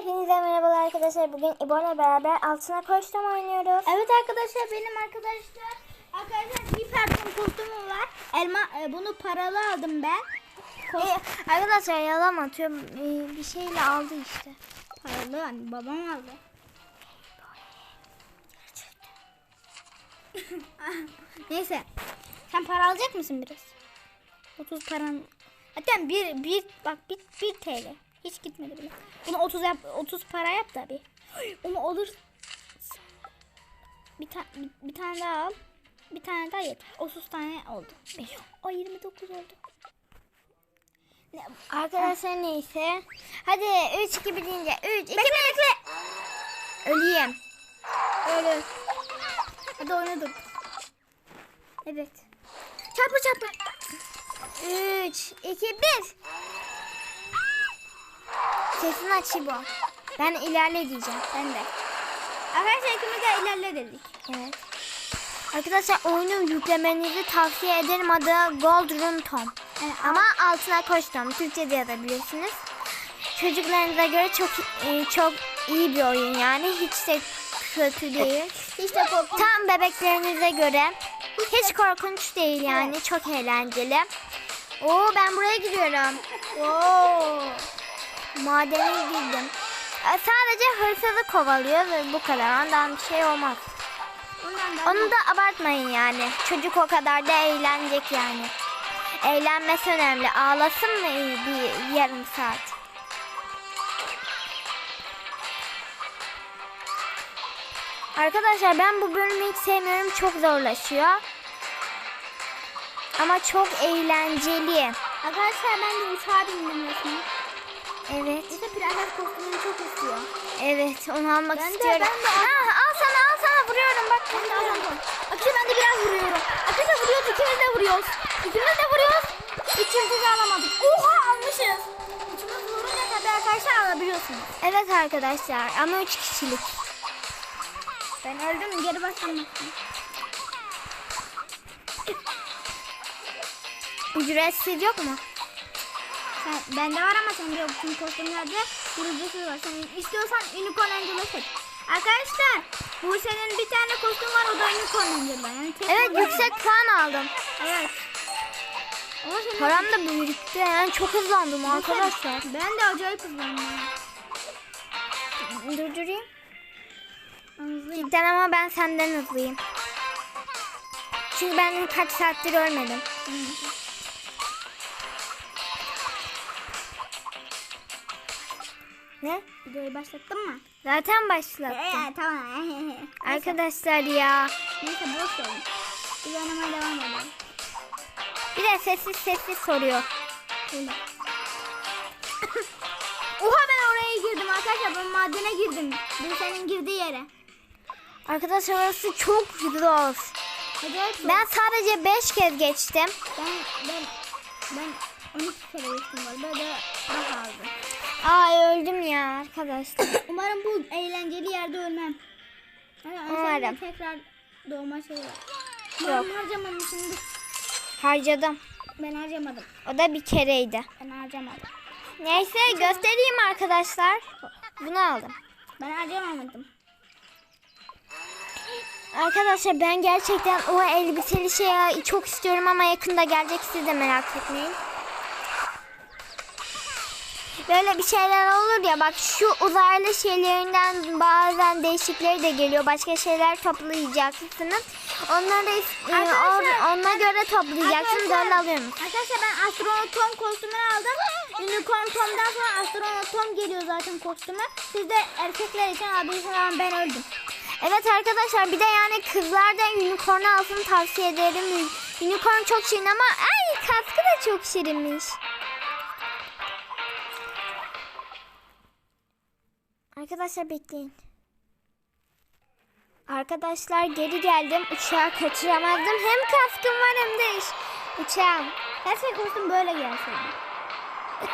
Hepinize merhabalar arkadaşlar. Bugün İbo'yla beraber altına koştum oynuyoruz. Evet arkadaşlar benim arkadaşlar arkadaşlar hiperton kostümüm var. Elma e, bunu paralı aldım ben. Ee, arkadaşlar yalan atıyorum. Ee, bir şeyle aldı işte. Paralı yani babam aldı. Neyse. Sen para alacak mısın biraz? 30 paran. Hatta bir bir bak bir, bir TL. Hiç gitmedi bile. Bunu 30 yap 30 para yap da bir. Onu olur. Bir, ta, bir, bir tane daha al. Bir tane daha yeter. 30 tane oldu. O 29 oldu. Arkadaşlar neyse. Hadi 3 2 1 deyince 3 2 1 bekle. Öleyim. öyle. Hadi oyna dur. Evet. Çarpı çarpı. 3 2 1 Sesini aç İbo. Ben ilerle diyeceğim. Ben de. Arkadaşlar ikimiz de ilerle dedik. Evet. Arkadaşlar oyunu yüklemenizi tavsiye ederim. Adı Gold Room Tom. Evet, Ama altına koştum. Türkçe de yazabilirsiniz. Çocuklarınıza göre çok e, çok iyi bir oyun yani. Hiç de kötü değil. Hiç de korkma. Tam bebeklerinize göre. Hiç korkunç değil yani. Çok eğlenceli. Oo ben buraya gidiyorum. Oo. Madene girdim. E, Sadece hırsızı kovalıyor ve bu kadar. Ondan bir şey olmaz. Onu da abartmayın yani. Çocuk o kadar da eğlenecek yani. Eğlenmesi önemli. Ağlasın mı bir yarım saat? Arkadaşlar ben bu bölümü hiç sevmiyorum. Çok zorlaşıyor. Ama çok eğlenceli. Arkadaşlar ben de uçağa bindim resmen. Evet. Bir de prenses kostümünü çok istiyor. Evet onu almak Ben de, istiyorum. ben de al- Ha, al sana al sana vuruyorum bak. Ben de alacağım. Arkadaşlar ben de biraz vuruyorum. Arkadaşlar vuruyoruz ikimiz de vuruyoruz. İkimiz de vuruyoruz. Üç yıldız alamadık. Oha almışız. İkimiz vurunca tabii arkadaşlar alabiliyorsunuz. Evet arkadaşlar ama üç kişilik. Ben öldüm geri başlamak. Ücretsiz yok mu? Sen, bende var ama sende yok. Çünkü kostümlerde vurucusu var. Sen istiyorsan Unicorn Angel'ı seç. Arkadaşlar bu senin bir tane kostüm var o da Unicorn Angel'da. Yani Evet yüksek puan aldım. Evet. Ama senin Param da birikti. Yani çok hızlandım arkadaşlar. Ben de acayip hızlandım. Durdurayım. Hızlıyım. Cidden ama ben senden hızlıyım. Çünkü ben kaç saattir ölmedim. Ne? Videoyu başlattın mı? Zaten başlattım. Ee, tamam. Arkadaşlar ya. Neyse boş ver. Biz oynamaya devam edelim. Bir de sessiz sessiz soruyor. Şöyle. Oha ben oraya girdim arkadaşlar. Ben madene girdim. Bu senin girdiği yere. Arkadaşlar orası çok zor. Zor. Ben sadece 5 kez geçtim. Ben ben ben 12 kere geçtim galiba da daha aldım. Ay öldüm ya arkadaşlar. Umarım bu eğlenceli yerde ölmem. Yani Umarım. Tekrar doğma şey var. Yok. Ben harcamamışımdır. Harcadım. Ben harcamadım. O da bir kereydi. Ben harcamadım. Neyse göstereyim arkadaşlar. Bunu aldım. Ben harcamadım. Arkadaşlar ben gerçekten o elbiseli şeyi çok istiyorum ama yakında gelecek siz de merak etmeyin. Böyle bir şeyler olur ya bak şu uzaylı şeylerinden bazen değişikleri de geliyor. Başka şeyler toplayacaksınız. Onları e, on- ona göre toplayacaksınız. Öyle alıyorsunuz. Arkadaşlar ben astronot Tom kostümünü aldım. Unicorn Tom'dan sonra astronot Tom geliyor zaten kostümü. Siz de erkekler için aldıysanız ama ben öldüm. Evet arkadaşlar bir de yani kızlar da unicorn alsın tavsiye ederim. Unicorn çok şirin ama ay kaskı da çok şirinmiş. Arkadaşlar bekleyin. Arkadaşlar geri geldim. Uçağı kaçıramazdım. Hem kaskım var hem de iş. Uçağım. Keşke kostüm böyle gelseydi.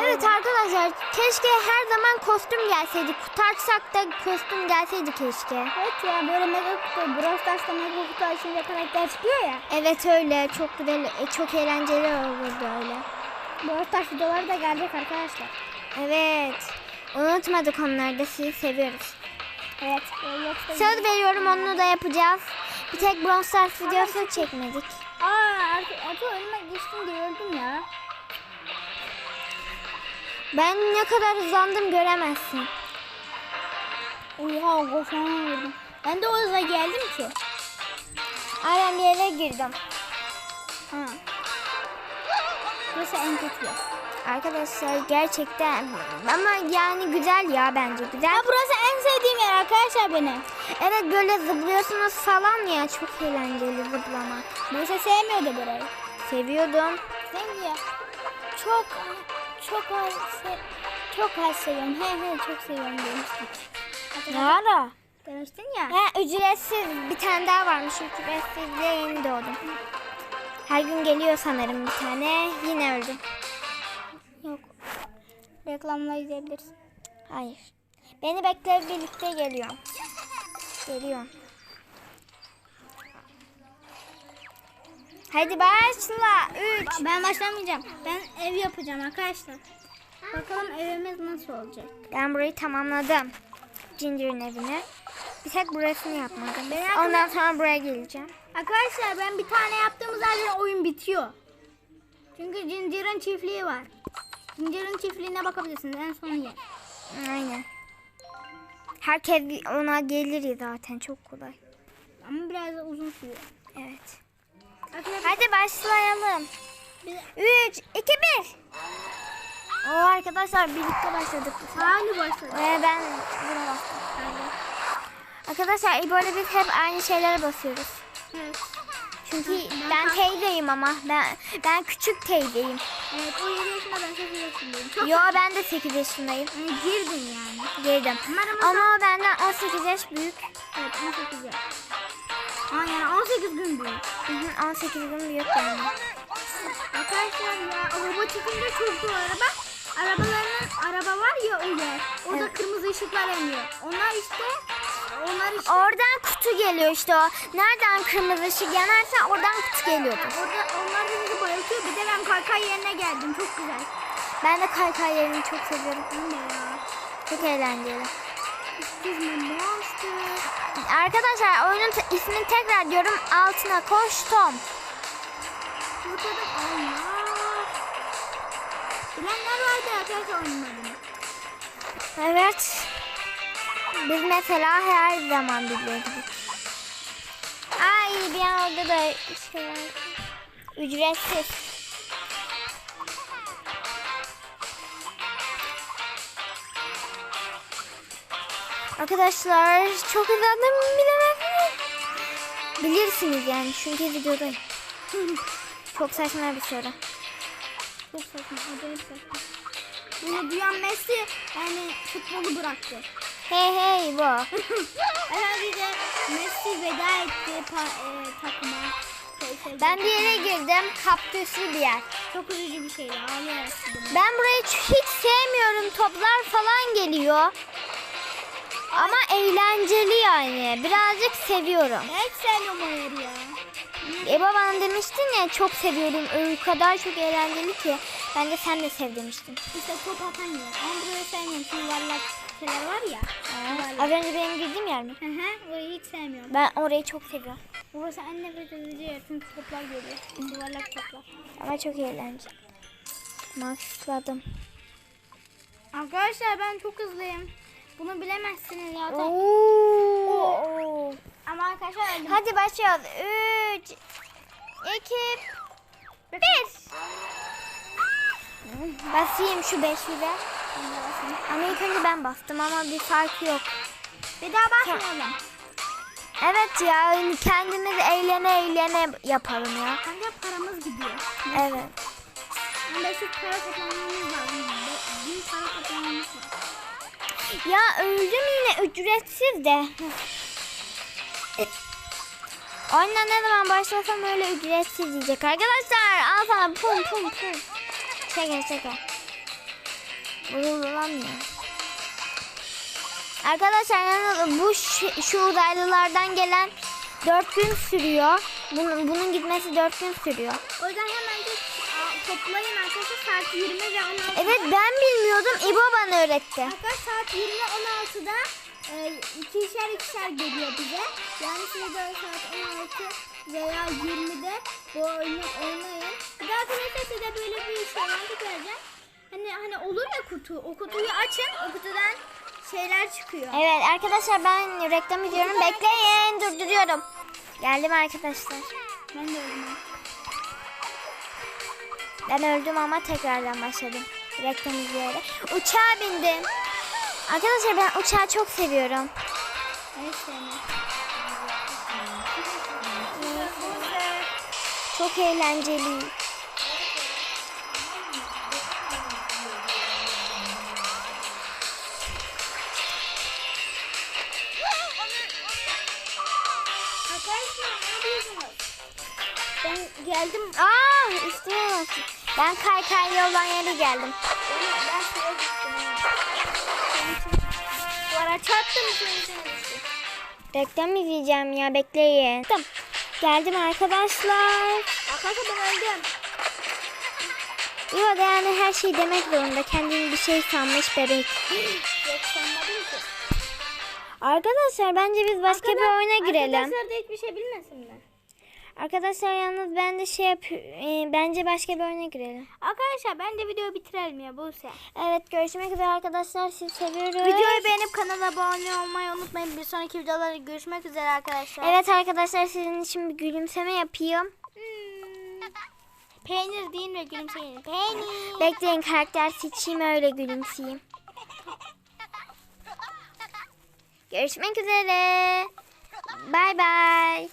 Evet arkadaşlar keşke her zaman kostüm gelseydi. Kutarsak da kostüm gelseydi keşke. Evet ya böyle mega kutu, Brawl Stars'ta mega kutu açınca karakter çıkıyor ya. Evet öyle çok güzel e, çok eğlenceli olurdu öyle. Brawl Stars videoları da gelecek arkadaşlar. Evet. Unutmadık onları da sizi seviyoruz. Evet. Söz veriyorum onu da yapacağız. Bir tek Brawl Stars videosu çekmedik. Aa, Artu önüme geçtin gördüm ya. Ben ne kadar hızlandım göremezsin. Oha koşana vurdum. Ben de o hıza geldim ki. Aynen bir yere girdim. Ha. Burası en kötü yer. Arkadaşlar gerçekten ama yani güzel ya bence güzel. Ha burası en sevdiğim yer arkadaşlar benim. Evet böyle zıplıyorsunuz falan ya çok eğlenceli zıplamak. Burası sevmiyordu burayı. Seviyordum. Ya çok çok az çok az seviyorum. He he çok seviyorum demiştin. Ne ara? Demiştin ya. Ha ücretsiz bir tane daha varmış ücretsizle yeni doğdum. Her gün geliyor sanırım bir tane. Yine öldüm. Reklamla izleyebilirsin. Hayır. Beni bekle birlikte geliyorum. Geliyorum. Hadi başla. Üç. Ben başlamayacağım. Ben ev yapacağım arkadaşlar. Bakalım evimiz nasıl olacak. Ben burayı tamamladım. Ginger'in evini. Bir tek burasını yapmadım. Ben hakkında- Ondan sonra buraya geleceğim. Arkadaşlar ben bir tane yaptığımız zaten oyun bitiyor. Çünkü Ginger'ın çiftliği var. Ginger'ın çiftliğine bakabilirsiniz en son yer. Aynen. Herkes ona gelir zaten çok kolay. Ama biraz da uzun sürüyor. Evet. Arkadaşlar Hadi başlayalım. biz 3, 2, 1. Oo arkadaşlar birlikte başladık. hali başladı. Ve ben buna bastım. Arkadaşlar böyle biz hep aynı şeylere basıyoruz. Evet. Çünkü Ben- ben teyzeyim ama ben ben küçük teyzeyim. Evet o 7 yaşında ben 8 yaşındayım. Çok Yo ben de 8 yaşındayım. yani girdin yani. Girdim. Ama aramızda- Ama benden 18 yaş büyük. Evet 18 yaş. Aa yani 18 gün büyük. Hı hı, 18 gün büyük benden. Arkadaşlar ya araba çıkınca çok zor araba. Arabaların araba var ya o yer. Orada Evet. kırmızı ışıklar yanıyor. Onlar işte işte Oradan kutu geliyor işte o. Nereden kırmızı ışık yanarsa oradan kutu geliyordu. orada onlar bizi bayıltıyor. Bir de ben kaykay yerine geldim. Çok güzel. Ben de kaykay yerini çok seviyorum. Ben de ya. Çok eğlenceli. Arkadaşlar oyunun ismini tekrar diyorum. Altına koştum. Burada da Allah. Bilenler vardı arkadaşlar oyunun adını. Evet. Biz mesela her zaman biliyoruz. Ay bir an orada da şey var. Ücretsiz. Arkadaşlar çok hızlandım bilemezsiniz. Bilirsiniz yani çünkü videodayım. çok saçma bir soru. Çok saçma. Acayip saçma. Bunu duyan Messi yani futbolu bıraktı. Hey hey bu. Herhalde de Messi veda etti pa- e, takıma. Ben bir yere girdim. Kaktüslü bir yer. Çok üzücü bir şeydi. Ağlayarak. Ben burayı hiç sevmiyorum. Toplar falan geliyor. Ama eğlenceli yani. Birazcık seviyorum. Ben hiç sevmiyorum o ya. E baban demiştin ya çok seviyorum. O kadar çok eğlenceli ki. Ben de sen de sev demiştin. İşte top atan yer. Ama burayı sevmiyorum. Yuvarlak şeyler var ya. Yuvarlak. Az önce benim girdiğim yer mi? Hı hı. Orayı hiç sevmiyorum. Ben orayı çok seviyorum. Burası en nefret edici yer. Çünkü toplar geliyor. Yuvarlak toplar. Ama çok eğlenceli. Maxladım. Arkadaşlar ben çok hızlıyım. Bunu bilemezsiniz ya. Oo. Ama arkadaşlar öldüm. Hadi başlıyoruz. 3 2 1 Basayım şu 5'i de. Ama ilk önce ben bastım ama bir fark yok. Bir daha basmayalım. Evet ya kendimiz eğlene eğlene yapalım ya. Kanka paramız gidiyor. Evet. Yani beşik para toplamamız lazım. Bin para toplamamız lazım. Ya öldüm yine ücretsiz de. Oyuna ne zaman başlasam öyle ücretsiz diyecek. Arkadaşlar al sana pum pum pum. Vurulamıyor. Arkadaşlar yalnız bu şu, şu uzaylılardan gelen 4 gün sürüyor. Bunun, bunun gitmesi 4 gün sürüyor. O yüzden hemen de toplayın arkadaşlar saat 20 ve 16. Evet ben bilmiyordum. İbo bana öğretti. Arkadaşlar saat 20.16'da e, ikişer ikişer geliyor bize. Yani siz de saat 16 veya 20'de bu oyunu oynayın. Bir de arkadaşlar size böyle bir şey vereceğim. Hani hani olur ya kutu. O kutuyu açın. O kutudan şeyler çıkıyor. Evet arkadaşlar ben reklam ediyorum. Bekleyin durduruyorum. Geldim arkadaşlar. Ben de öyle. Ben öldüm ama tekrardan başladım. Reklam izleyerek. Uçağa bindim. Arkadaşlar ben uçağı çok seviyorum. Evet. Çok eğlenceli. Geldim. Aa üstüme bastım. Ben kaykaylı olan yere geldim. Ben şuraya gittim. Çarptım senin içine düştüm. Reklam izleyeceğim ya bekleyin. Tamam. Geldim arkadaşlar. Arkadaşlar ben öldüm. Yok yani her şey demek zorunda. Kendini bir şey sanmış bebek. Yok sanmadım ki. Arkadaşlar bence biz başka bir oyuna girelim. Arkadaşlar da hiçbir şey bilmesinler. Arkadaşlar yalnız ben de şey yap e, bence başka bir oyuna girelim. Arkadaşlar ben de videoyu bitirelim ya Buse. Evet görüşmek üzere arkadaşlar. Sizi seviyoruz. Videoyu beğenip kanala abone olmayı unutmayın. Bir sonraki videolarda görüşmek üzere arkadaşlar. Evet arkadaşlar sizin için bir gülümseme yapayım. Hmm. Peynir deyin ve gülümseyin. Peynir. Bekleyin karakter seçeyim öyle gülümseyeyim. Görüşmek üzere. Bay bay.